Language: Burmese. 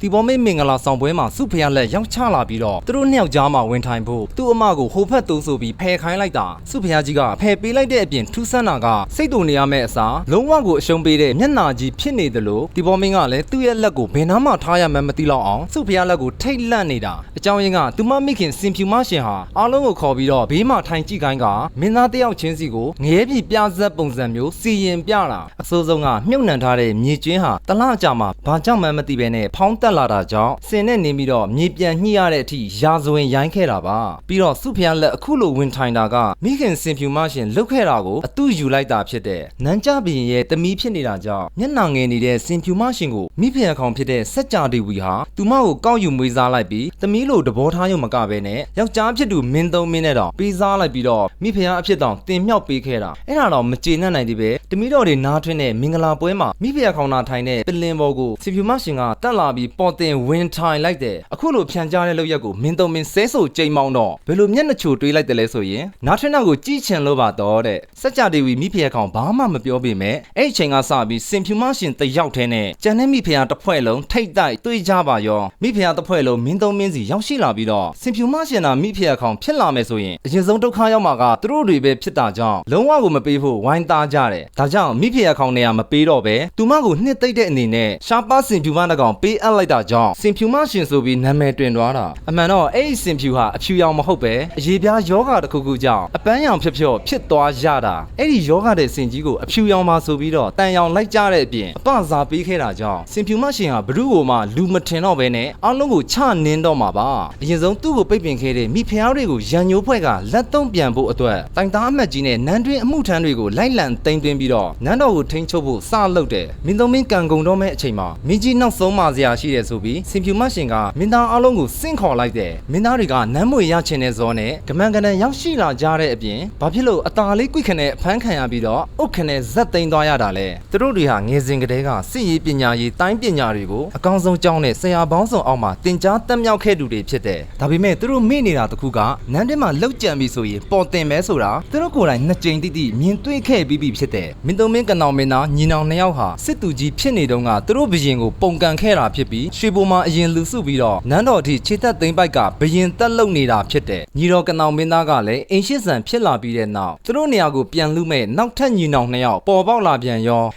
တီဘောမင်းမင်္ဂလာဆောင်ပွဲမှာစုဖျားလက်ရောက်ချလာပြီးတော့သူတို့နှစ်ယောက်ကြားမှာဝင်ထိုင်ဖို့သူ့အမကိုဟိုဖက်တိုးဆိုပြီးဖယ်ခိုင်းလိုက်တာစုဖျားကြီးကဖယ်ပေးလိုက်တဲ့အပြင်ထူးဆန်းတာကစိတ်တူနေရမယ့်အစားလုံးဝကိုအရှုံးပေးတဲ့မျက်နာကြီးဖြစ်နေတယ်လို့တီဘောမင်းကလည်းသူ့ရဲ့လက်ကိုဘယ်နှမှထားရမှန်းမသိတော့အောင်စုဖျားလက်ကိုထိတ်လန့်နေတာအကြောင်းရင်းကသူမမိခင်စင်ဖြူမရှင်ဟာအားလုံးကိုခေါ်ပြီးတော့ဘေးမှာထိုင်ကြည့်ခိုင်းကမင်းသားတစ်ယောက်ချင်းစီကိုငရဲပြည်ပြဇက်ပုံစံမျိုးစီရင်ပြတာအစိုးဆုံးကမြုပ်နှံထားတဲ့မြေကျွင်းဟာတလားကြမှာဘာကြောင့်မှန်းမသိဘဲနဲ့ဖောင်းတက်လာတာကြောင့်စင်နဲ့နေပြီးတော့မြေပြန်ညှိရတဲ့အထိရာဇဝင်ရိုင်းခဲ့တာပါပြီးတော့စုဖျားလက်အခုလိုဝင်ထိုင်တာကမိခင်စင်ဖြူမရှင်လုတ်ခဲ့တာကိုအတူယူလိုက်တာဖြစ်တဲ့နန်းကြဘရင်ရဲ့တမီးဖြစ်နေတာကြောင့်မျက်နှာငယ်နေတဲ့စင်ဖြူမရှင်ကိုမိဖုရားခေါင်ဖြစ်တဲ့စက်ကြဒေဝီဟာသူမကိုကောက်ယူမွေးစားလိုက်ပြီးတမီးလိုတဘောထားရုံမကဘဲနဲ့ယောက်ျားဖြစ်သူမင်းသုံးမင်းနဲ့တော့ပေးစားလိုက်ပြီးတော့မိဖုရားအဖြစ်တောင်တင်မြှောက်ပေးခဲ့တာအဲ့ဒါတော့မကျေနပ်နိုင်သေးပဲတမီးတော်တွေနားထွင်းတဲ့မင်္ဂလာပွဲမှာမိဖုရားခေါင်နာထိုင်တဲ့ပလင်ဘော်ကိုစင်ဖြူမရှင်ကတက်လာပြီးပေါ်တင်ဝင်ထိုင်လိုက်တယ်အခုလိုဖြန်ကြားတဲ့လောက်ရက်ကိုမင်းသုံးမင်းဆဲဆိုကြိမ်မောင်းတော့ဘယ်လိုမျက်နှာချိုတွေးလိုက်တယ်လဲဆိုရင်နားထွင်းတော့ကိုကြည်ချင်လို့ပါတော့တဲ့စက်ကြဒေဝီမိဖုရားခေါင်ဘာမှမပြောပေမဲ့အဲ့အချိန်ကစပြီးစင်ဖြူမရှင်တယောက်တည်းနဲ့ကျန်တဲ့မိဖုရားတစ်ဖွဲ့လုံးထိတ်တိုက်တွေးကြပါရောမိဖုရားတစ်ဖွဲ့လုံးမင်းသုံးမင်းစီရောက်ရှိလာပြီးတော့စင်ဖြူမရှင်နာမိဖုရားခေါင်ဖြစ်လာမယ်ဆိုရင်အရင်ဆုံးဒုက္ခရောက်မှာကသူတို့တွေပဲဖြစ်တာကြောင့်လုံးဝကိုမပေးဖို့ဝိုင်းသားကြတယ်ဒါကြောင့်မိဖုရားခေါင်နေရာမပေးတော့ပဲသူမကိုနှစ်သိမ့်တဲ့အနေနဲ့ရှားပါစင်ဖြူမတစ်ကောင်ပေးအပ်လိုက်တာကြောင့်စင်ဖြူမရှင်ဆိုပြီးနာမည်တွင်သွားတာအမှန်တော့အဲ့ဒီစင်ဖြူဟာအဖြူရောင်မဟုတ်ပဲအရေးပြားယောဂတစ်ခုခုကြောင့်အပန်းရောင်ဖြစ်ဖြစ်ဖြစ်သွားရတာအဲ့ဒီယောဂတဲ့စင်ကြီးကိုအဖြူရောင်ပါဆိုပြီးတော့တန်ရောင်လိုက်ကြတဲ့အပြင်အပစားပေးခဲ့တာကြောင့်စင်ဖြူမရှင်ဟာဘ누구ကိုမှလူမထင်တော့ပဲနဲ့အားလုံးကိုချနင်းတော့မှာပါအရင်ဆုံးသူ့ကိုပိတ်ပင်ခဲ့တဲ့မိဖုရားတွေကိုရန်ညိုးဖွဲ့ကလက်သုံးပြန်ဖို့အတွက်တိုင်သားအမတ်ကြီးနဲ့နန်းတွင်းအမှုထမ်းတွေကိုလိုက်လံတိမ်သွင်းပြီးတော့နန်းတော်ကိုထိန်းချုပ်ဖို့စလုပ်တယ်မင်းသုံးမင်းကန်ကုန်တော့မဲ့အချိန်မှာမင်းကြီးနောက်ဆုံးမှစရာရှိတယ်ဆိုပြီးစင်ဖြူမရှင်ကမင်းသားအားလုံးကိုစင့်ခေါ်လိုက်တယ်မင်းသားတွေကနန်းမွေရချင်တဲ့ဇောနဲ့ကမန်ကနန်ရောက်ရှိလာကြတဲ့အပြင်ဘာဖြစ်လို့အตาလေးကွိခနဲ့အဖမ်းခံရပြီးတော့အုတ်ခနဲ့ဇက်သိမ်းသွားရတာလဲသူတို့တွေဟာငယ်စဉ်ကတည်းကစစ်ရေးပညာရေးတိုင်းပညာတွေကိုအကောင်းဆုံးကျောင်းနဲ့ဆရာပေါင်းစုံအောက်မှာတင် जा တက်မြောက်ခဲ့သူတွေဖြစ်တယ်ဒါပေမဲ့သူတို့မေ့နေတာတခုကနန်းထဲမှာလောက်ကြံပြီဆိုရင်ပေါ်တင်မဲဆိုတာသူတို့ကိုယ်တိုင်နှစ်ကြိမ်တိတိမြင်တွေ့ခဲ့ပြီးပြီဖြစ်တယ်မင်းသုံးမင်းကနောင်မင်းသားညီနောင်နှစ်ယောက်ဟာစစ်သူကြီးဖြစ်နေတုန်းကသူတို့ဘရင်ကိုပုံကန်ခဲ့တာဖြစ် ပြီးရွှေဘိုမှာအရင်လူစုပြီးတော့နန်းတော်အထိခြေသက်သိမ်းပိုက်ကဘရင်တက်လုံနေတာဖြစ်တယ်ညီတော်ကနောင်မင်းသားကလည်းအင်ရှစ်ဆန်ဖြစ်လာပြီးတဲ့နောက်သူတို့နေရာကိုပြန်လူမဲ့နောက်ထပ်ညီနောင်နှစ်ယောက်ပေါ်ပေါက်လာပြန်ရော